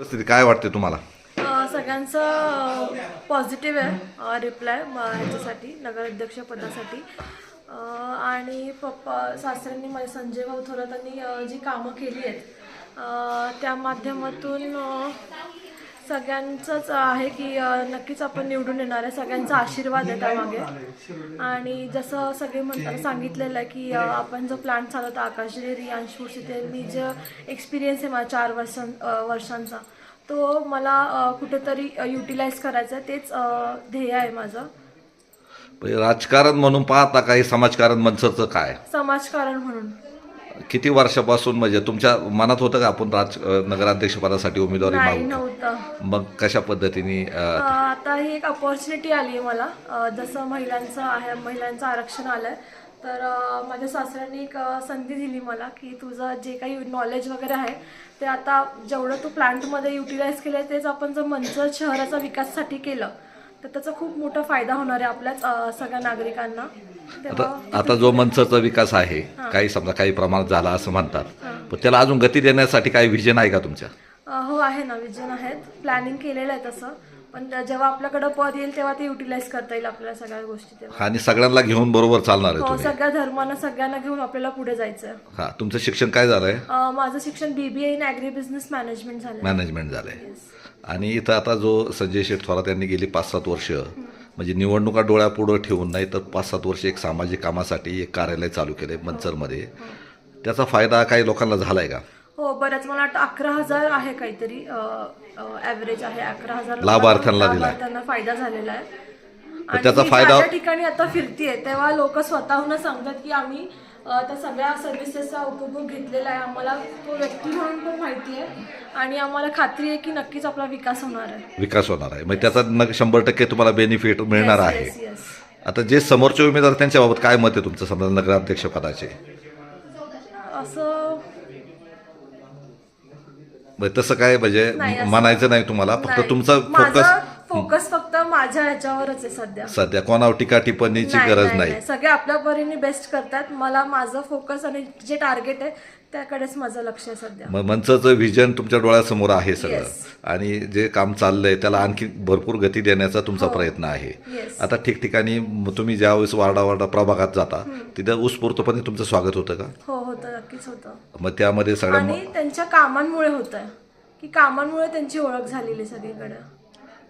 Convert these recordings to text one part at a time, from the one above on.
परिस्थिती काय वाटते तुम्हाला? अ, सगळ्यांचं पॉझिटिव्ह आहे रिप्लाय ह्याच्यासाठी नगराध्यक्ष पदासाठी. अ, आणि पप्पा सासऱ्यांनी माझे संजय भाऊ थोरातांनी अ, जी कामं केली आहेत अ, त्या माध्यमातून अ, सगळ्यांचंच आहे की नक्कीच आपण निवडून येणार आहे सगळ्यांचा आशीर्वाद आहे त्यामागे. आणि जसं सगळे म्हणताना सांगितलेलं आहे की आपण जो प्लॅन चालवतो आकाश डेअरी अंशपूर तिथे मी जो एक्सपिरियन्स आहे माझा चार वर्षां वर्षांचा तो मला कुठेतरी युटिलाइज करायचा आहे. तेच ध्येय आहे माझं. राजकारण म्हणून पाहता काही समाजकारण मनसरचं काय? समाजकारण म्हणून. किती वर्षापासून म्हणजे तुमच्या मनात होतं का आपण राज नगराध्यक्षपदासाठी उमेदवारी नाही मागू? नव्हतं. मग कशा पद्धतीने अ, अ, आता ही एक अपॉर्च्युनिटी आली आहे मला. अ, जसं महिलांचं आहे महिलांचं आरक्षण आलं आहे तर अ, माझ्या सासऱ्यांनी एक अ, संधी दिली मला की तुझं जे काही नॉलेज वगैरे आहे ते आता जेवढं तू प्लांटमध्ये युटिलाइज केलं तेच आपण जर मंचर शहराचा विकासासाठी केलं तर त्याचा खूप मोठा फायदा होणार आहे आपल्याच अ, सगळ्या नागरिकांना. आता तेव्हा आता जो मनसरचा विकास आहे काही समजा काही प्रमाणात झाला असं म्हणतात पण त्याला अजून गती देण्यासाठी काही विजन आहे का तुमच्या? अ, हो आहे ना विजन आहेत. प्लॅनिंग केलेलं आहे तसं. पण जेव्हा आपल्याकडं पद येईल तेव्हा ते युटिलाइज करता येईल आपल्याला सगळ्या गोष्टी तेव्हा. आणि सगळ्यांना घेऊन बरोबर चालणार आहे हो तुम्ही. सगळ्या धर्मांना सगळ्यांना घेऊन आपल्याला पुढे जायचं आहे हा तुमचं शिक्षण काय झालंय? अ, माझं शिक्षण BBA in agri business management झालं मॅनेजमेंट झालंय. आणि इथं आता जो संजय शेठ थोरात यांनी गेली पाच सात वर्ष म्हणजे निवडणुका डोळ्यापुढं ठेवून नाही तर पाच सात वर्ष एक सामाजिक कामासाठी एक कार्यालय चालू केलंय मंचरमध्ये. त्याचा फायदा काही लोकांना झालाय का? हो बऱ्याच मला वाटतं अकरा हजार आहे काहीतरी ॲव्हरेज आहे. अकरा हजार लाभार्थ्यांना दिलाय. लाभार्थ्यांना फायदा झालेला आहे. त्याचा फायदा- ठिकाणी आता फिरतीये तेव्हा लोक स्वतःहून सांगतात की आम्ही त्या सगळ्या सर्व्हिसेसचा उपभोग घेतलेला आहे. आम्हाला तो व्यक्ती म्हणून पण माहिती आहे. आणि आम्हाला खात्री आहे की नक्कीच आपला विकास होणार आहे. विकास होणार आहे. म्हणजे त्याचा शंभर टक्के तुम्हाला बेनिफिट मिळणार आहे. आता जे समोरचे उमेदवार त्यांच्याबाबत काय मत आहे तुमचं? समजा नगराध्यक्ष पदाचे. असं तसं काय म्हणजे नाही, असं- म्हणायचं नाही तुम्हाला. फक्त नाही. तुमचा माझा फोकस फोकस फक्त माझ्या ह्याच्यावरच आहे सध्या. सध्या कोणावर टीका टिप्पणीची नाही, गरज नाही, नाही. नाही. सगळे आपल्या परीने बेस्ट करतात. मला माझं फोकस आणि जे टार्गेट आहे त्याकडेच माझं लक्ष आहे सध्या. मग मंचाचं व्हिजन तुमच्या डोळ्यासमोर आहे सगळं. Yes. आणि जे काम चाललंय त्याला आणखी भरपूर गती देण्याचा तुमचा प्रयत्न आहे. आता ठिकठिकाणी म- तुम्ही ज्यावेळेस वार्डा वार्डा प्रभागात जाता तिथं उत्स्फूर्तपणे तुमचं स्वागत होतं का? हो होतं. नक्कीच होतं. मग त्यामध्ये सगळ्या आणि त्यांच्या कामांमुळे होत आहे की कामांमुळे त्यांची ओळख झालेली सगळीकडे.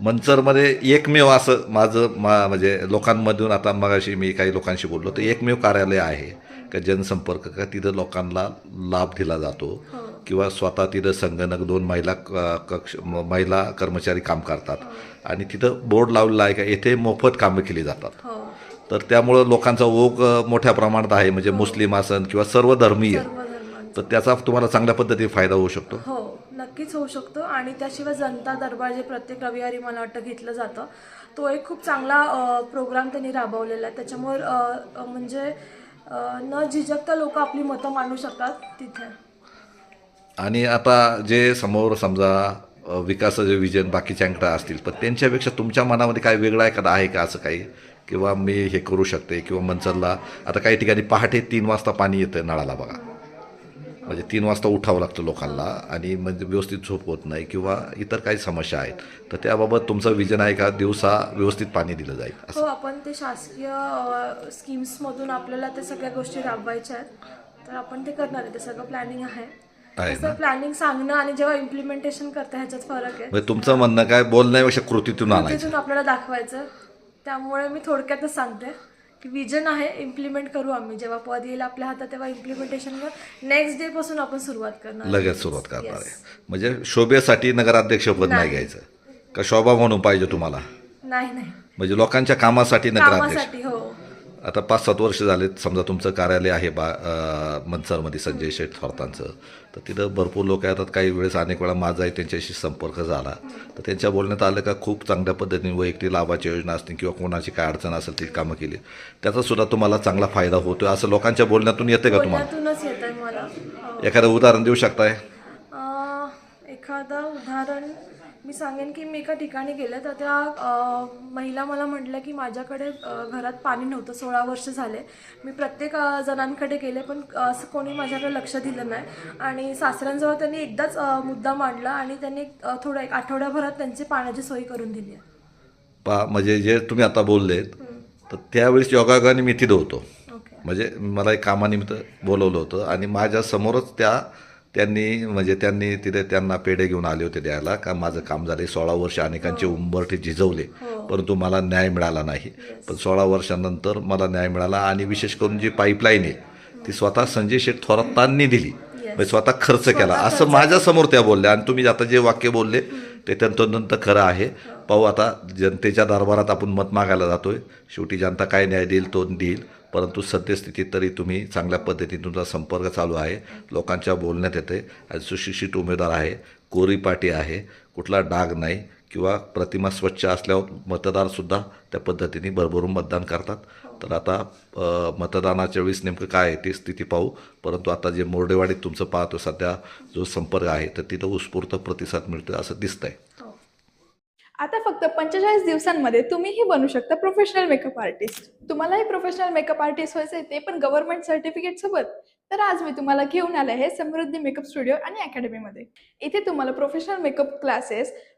मंचरमध्ये एकमेव असं माझं मा म्हणजे लोकांमधून आता मगाशी मी काही लोकांशी बोललो तर एकमेव कार्यालय आहे का जनसंपर्क का तिथं लोकांना लाभ दिला जातो किंवा स्वतः तिथं संगणक दोन महिला क- कक्ष महिला कर्मचारी काम करतात आणि तिथं बोर्ड लावलेला आहे का येथे मोफत कामं केली जातात. हो. तर त्यामुळं लोकांचा ओघ मोठ्या प्रमाणात आहे म्हणजे मुस्लिम असन किंवा सर्व धर्मीय तर त्याचा तुम्हाला चांगल्या पद्धतीने फायदा होऊ शकतो. हो. नक्कीच होऊ शकतो आणि त्याशिवाय जनता दरबार जे प्रत्येक रविवारी मला वाटतं घेतलं जातं तो एक खूप चांगला प्रोग्राम त्यांनी राबवलेला आहे. त्याच्यामुळे म्हणजे न झिजकता लोक आपली मतं मांडू शकतात तिथे. आणि आता जे समोर समजा विकासाचे विजन बाकीच्यांकडे असतील पण त्यांच्यापेक्षा तुमच्या मनामध्ये काय वेगळं एखादा आहे का असं काही? किंवा मी हे करू शकते किंवा मनसरला आता काही ठिकाणी पहाटे तीन वाजता पाणी येतं नळाला बघा. म्हणजे तीन वाजता उठावं लागतं लोकांना आणि म्हणजे व्यवस्थित झोप होत नाही किंवा इतर काही समस्या आहेत. तर त्याबाबत तुमचं विजन आहे का? दिवसा व्यवस्थित पाणी दिलं जाईल असं? हो आपण ते शासकीय अ, स्कीम्समधून आपल्याला ते सगळ्या गोष्टी राबवायच्या आहेत. तर आपण ते करणार आहे. ते सगळं प्लॅनिंग आहे. आहे तसं प्लॅनिंग सांगणं आणि जेव्हा इम्प्लिमेंटेशन करतं ह्याच्यात फरक आहे. म्हणजे तुमचं म्हणणं काय? बोलण्यापेक्षा कृतीतून आणायचं. तिथून आपल्याला दाखवायचं. त्यामुळे मी थोडक्यातच सांगते. की विजन आहे इम्प्लिमेंट करू आम्ही. जेव्हा पद येईल आपल्या हातात तेव्हा इम्प्लिमेंटेशन नेक्स्ट डे पासून आपण सुरुवात करणार लगेच सुरुवात करणार आहे. म्हणजे शोभेसाठी नगराध्यक्षपद नाही. घ्यायचं. का शोभा म्हणून पाहिजे तुम्हाला? नाही नाही. म्हणजे लोकांच्या कामासाठी नगराध्यक्ष. कामासाठी हो. आता पाच सात वर्ष झालेत समजा तुमचं कार्यालय आहे बा मनसरमध्ये संजय शेठ थोरतांचं. तर तिथं भरपूर लोक येतात काही वेळेस अनेक वेळा माझाही त्यांच्याशी संपर्क झाला. तर त्यांच्या बोलण्यात आलं का खूप चांगल्या पद्धतीने वैयक्तिक लाभाच्या योजना असतील किंवा कोणाची काय अडचण असेल ती कामं केली. त्याचा सुद्धा तुम्हाला चांगला फायदा होतो असं लोकांच्या बोलण्यातून येते का तुम्हाला? हो. एखादं उदाहरण देऊ शकताय? एखादं उदाहरण मी सांगेन की मी एका ठिकाणी गेले तर त्या महिला मला म्हटल्या की माझ्याकडे घरात पाणी नव्हतं सोळा वर्ष झाले. मी प्रत्येक जणांकडे गेले पण असं कोणी माझ्याकडे लक्ष दिलं नाही. आणि सासऱ्यांजवळ त्यांनी एकदाच मुद्दा मांडला आणि त्यांनी थोडं एक आठवड्याभरात त्यांची पाण्याची सोय करून दिली. पा म्हणजे जे तुम्ही आता बोललेत तर त्यावेळेस योगायोगाने मी तिथं होतो. म्हणजे मला एक कामानिमित्त बोलवलं होतं आणि माझ्या समोरच त्या त्यांनी म्हणजे त्यांनी तिथे त्यांना पेढे घेऊन आले होते द्यायला का माझं काम झाले सोळा वर्ष अनेकांचे उंबरठे झिजवले हो. परंतु मला न्याय मिळाला नाही. पण सोळा वर्षानंतर मला न्याय मिळाला आणि विशेष करून जी पाईपलाईन आहे ती स्वतः संजय शेठ थोरातांनी दिली. म्हणजे स्वतः खर्च केला. असं माझ्यासमोर त्या बोलल्या आणि तुम्ही आता जे वाक्य बोलले ते तंतोतंत खरं आहे. पाहू आता जनतेच्या दरबारात आपण मत मागायला जातोय. शेवटी जनता काय न्याय देईल तो देईल. परंतु सद्यस्थितीत तरी तुम्ही चांगल्या पद्धतीने तुमचा संपर्क चालू आहे. लोकांच्या बोलण्यात येते. आणि सुशिक्षित उमेदवार आहे. कोरी पाटी आहे. कुठला डाग नाही किंवा प्रतिमा स्वच्छ असल्यावर मतदारसुद्धा त्या पद्धतीने भरभरून मतदान करतात. तर आता मतदानाच्या वेळेस नेमकं काय आहे ती स्थिती पाहू. परंतु आता जे मोर्डेवाडीत तुमचं पाहतो सध्या जो संपर्क आहे तर तिथं उत्स्फूर्त प्रतिसाद मिळतो असं दिसतंय. आहे आता फक्त पंचेचाळीस दिवसांमध्ये तुम्हीही बनू शकता प्रोफेशनल मेकअप आर्टिस्ट तुम्हालाही प्रोफेशनल मेकअप आर्टिस्ट व्हायचं ते पण गव्हर्नमेंट सर्टिफिकेट सोबत. तर आज मी तुम्हाला घेऊन आले आहे समृद्धी मेकअप स्टुडिओ आणि अकॅडमीमध्ये इथे तुम्हाला professional makeup classes